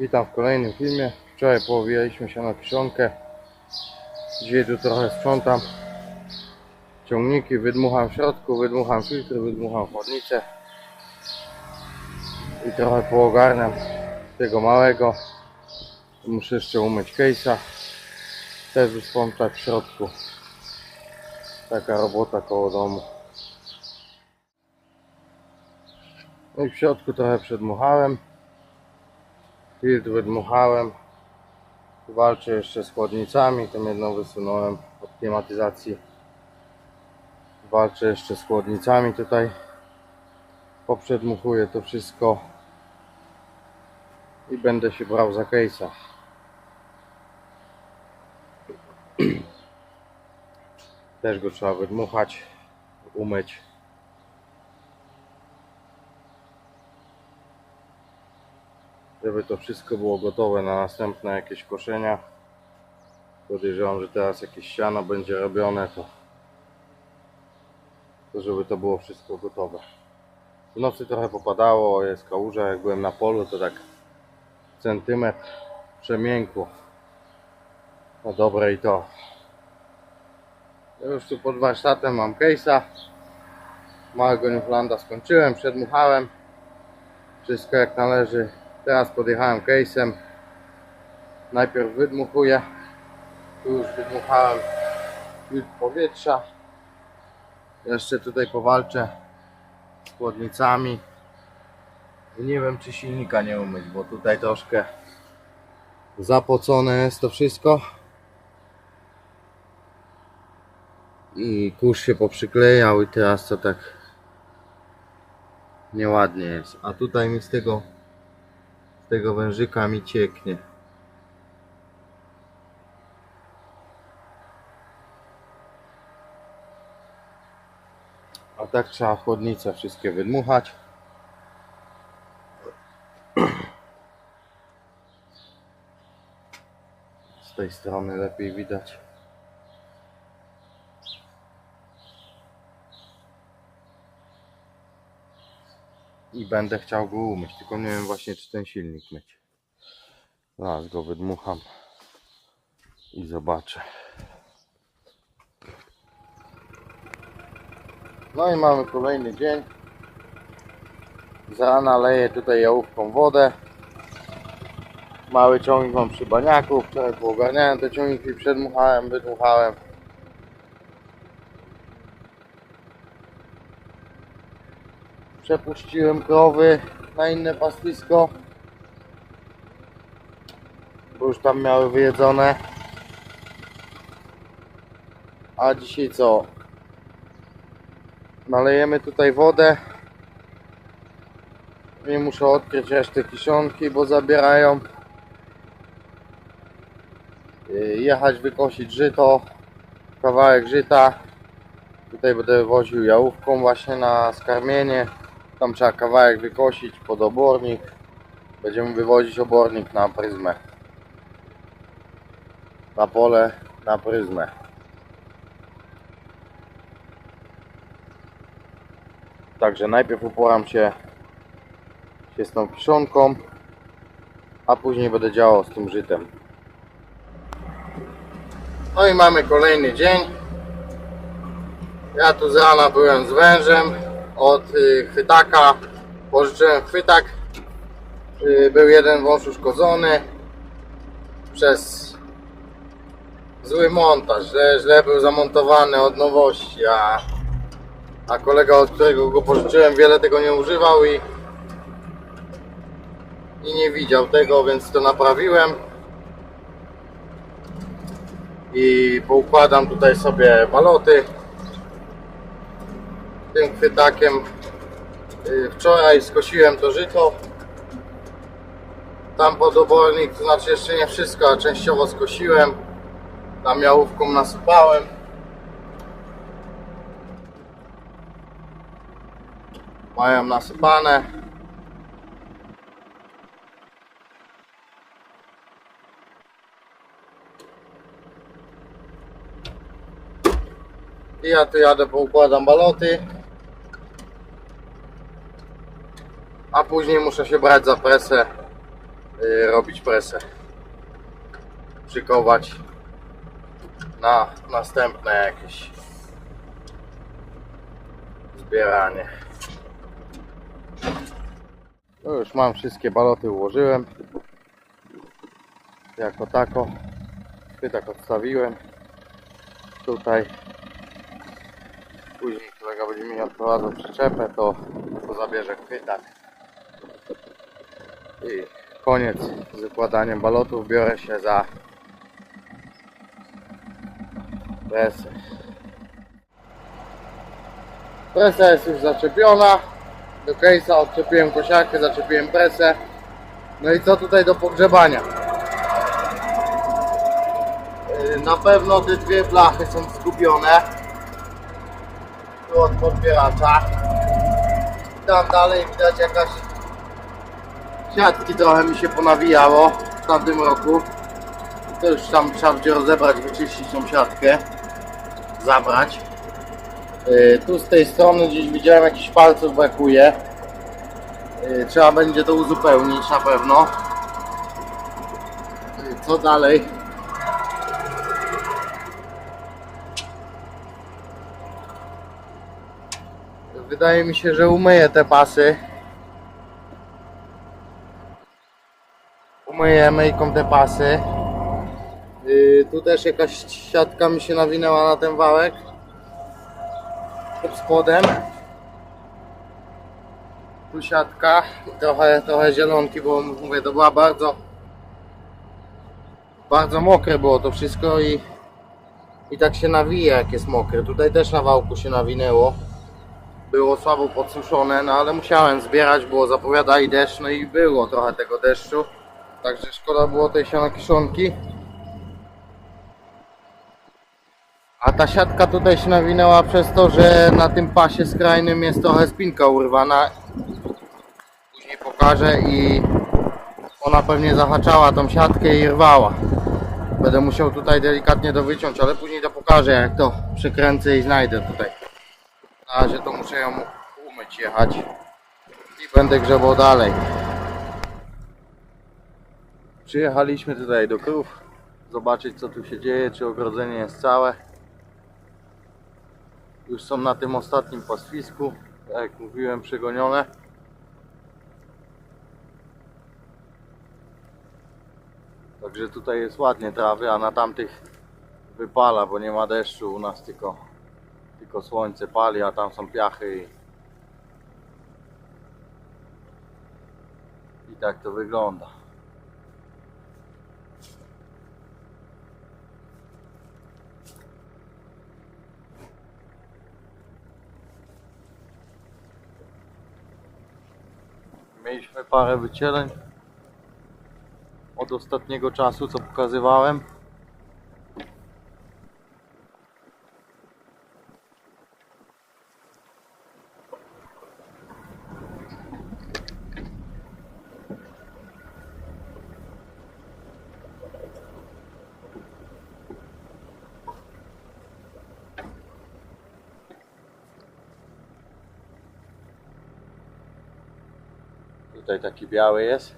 Witam w kolejnym filmie. Wczoraj połowialiśmy się na kiszonkę. Dzisiaj tu trochę sprzątam. Ciągniki wydmucham w środku, wydmucham filtry, wydmucham chłodnicę. I trochę poogarniam tego małego. Muszę jeszcze umyć case'a. Też wysprzątać w środku. Taka robota koło domu. No i w środku trochę przedmuchałem. Filtr wydmuchałem. Walczę jeszcze z chłodnicami. Tą jedną wysunąłem od klimatyzacji. Walczę jeszcze z chłodnicami tutaj. Poprzedmuchuję to wszystko. I będę się brał za case'a. Też go trzeba wydmuchać, umyć. Żeby to wszystko było gotowe na następne jakieś koszenia. Podejrzewam, że teraz jakieś siano będzie robione, to, to żeby to było wszystko gotowe. W nocy trochę popadało, jest kałuża, jak byłem na polu, to tak centymetr przemiękło. No dobre i to. Ja już tu pod warsztatem mam case'a. Małego Newfoundlanda skończyłem, przedmuchałem. Wszystko jak należy. Teraz podjechałem case'em. Najpierw wydmuchuję. Tu już wydmuchałem filtr powietrza. Jeszcze tutaj powalczę z chłodnicami. Nie wiem czy silnika nie umyć, bo tutaj troszkę zapocone jest to wszystko. I kurz się poprzyklejał i teraz to tak nieładnie jest. A tutaj mi z tego tego wężyka mi cieknie. A tak trzeba chłodnice wszystkie wydmuchać. Z tej strony lepiej widać. I będę chciał go umyć, tylko nie wiem właśnie czy ten silnik myć. Zaraz go wydmucham i zobaczę. No i mamy kolejny dzień. Z rana leję tutaj jałówką wodę. Mały ciągnik mam przy baniaku. Wczoraj poogarniałem te ciągniki, przedmuchałem, wydmuchałem. Przepuściłem krowy na inne pastwisko. Bo już tam miały wyjedzone. A dzisiaj co? Nalejemy tutaj wodę. Nie muszę odkryć reszty kiszonki, bo zabierają. Yy, Jechać wykosić żyto. Kawałek żyta. Tutaj będę woził jałówką właśnie na skarmienie. Tam trzeba kawałek wykosić pod obornik. Będziemy wywozić obornik na pryzmę. Na pole, na pryzmę. Także najpierw uporam się, się z tą kiszonką, a później będę działał z tym żytem. No i mamy kolejny dzień. Ja tu z rana byłem z wężem od y, chwytaka. Pożyczyłem chwytak. Y, Był jeden wąż uszkodzony przez zły montaż. Źle, źle był zamontowany od nowości, a, a kolega, od którego go pożyczyłem, wiele tego nie używał i, i nie widział tego, więc to naprawiłem. I poukładam tutaj sobie baloty tym chwytakiem y, wczoraj skosiłem to żyto. Tam pod obornik, to znaczy jeszcze nie wszystko, a częściowo skosiłem. Tam jałówką nasypałem. Mają nasypane. I ja tu jadę poukładam baloty później muszę się brać za presę y, robić presę. Szykować na następne jakieś zbieranie. No już mam wszystkie baloty ułożyłem. Jako tako. Chwytak odstawiłem. Tutaj. Później kolega będzie mi odprowadzał przyczepę, to, to zabierze chwytak. I koniec z wykładaniem balotów. Biorę się za presę. Presa jest już zaczepiona. Do case'a odczepiłem kosiarkę, zaczepiłem presę. No i co tutaj do pogrzebania? Yy, Na pewno te dwie blachy są zgubione. Tu od podbieracza. Tam dalej widać jakaś siatki trochę mi się ponawijało w tamtym roku. To już tam trzeba będzie rozebrać, wyczyścić tą siatkę. Zabrać. Yy, Tu z tej strony gdzieś widziałem jakiś palców brakuje. Yy, Trzeba będzie to uzupełnić na pewno. Yy, Co dalej? Wydaje mi się, że umyję te pasy. Umyję myjką te pasy. Yy, tu też jakaś siatka mi się nawinęła na ten wałek pod spodem. Tu siatka, trochę, trochę zielonki, bo mówię, to była bardzo bardzo mokre było to wszystko i i tak się nawija jak jest mokre. Tutaj też na wałku się nawinęło. Było słabo podsuszone, no ale musiałem zbierać, było zapowiadali deszcz, no i było trochę tego deszczu. Także szkoda było tej sianokiszonki. A ta siatka tutaj się nawinęła przez to, że na tym pasie skrajnym jest trochę spinka urwana. Później pokażę i ona pewnie zahaczała tą siatkę i rwała. Będę musiał tutaj delikatnie to wyciąć, ale później to pokażę jak to przykręcę i znajdę tutaj. Na razie to muszę ją umyć, jechać i będę grzebał dalej. Przyjechaliśmy tutaj do krów, zobaczyć co tu się dzieje, czy ogrodzenie jest całe. Już są na tym ostatnim pastwisku, tak jak mówiłem, przegonione. Także tutaj jest ładnie trawy, a na tamtych wypala, bo nie ma deszczu u nas, tylko, tylko słońce pali, a tam są piachy i, i tak to wygląda. Mieliśmy parę wycieleń od ostatniego czasu, co pokazywałem. Tutaj taki biały jest.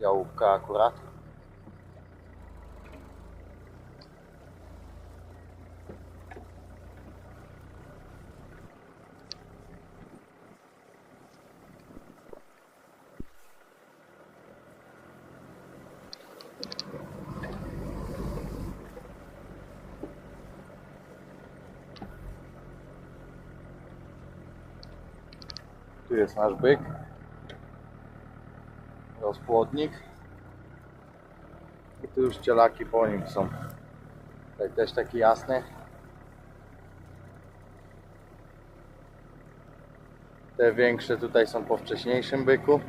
Jałówka akurat. Tu jest nasz byk. Rozpłodnik. I tu już cielaki po nim są. Tutaj też taki jasny. Te większe tutaj są po wcześniejszym byku.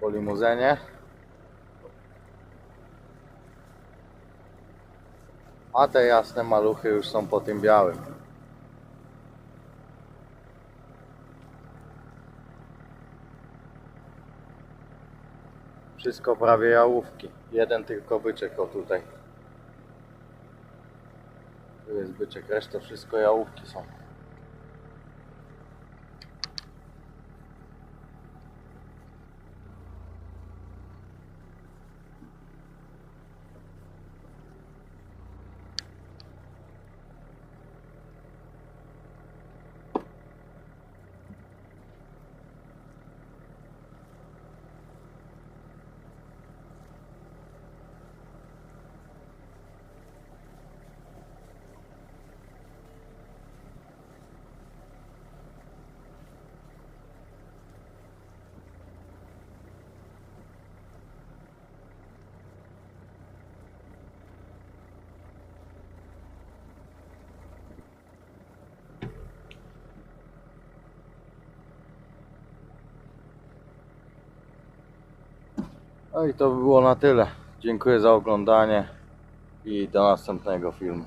Po limuzenie. A te jasne maluchy już są po tym białym. Wszystko prawie jałówki. Jeden tylko byczek o tutaj. Tu jest byczek, reszta wszystko jałówki są. No i to by było na tyle. Dziękuję za oglądanie i do następnego filmu.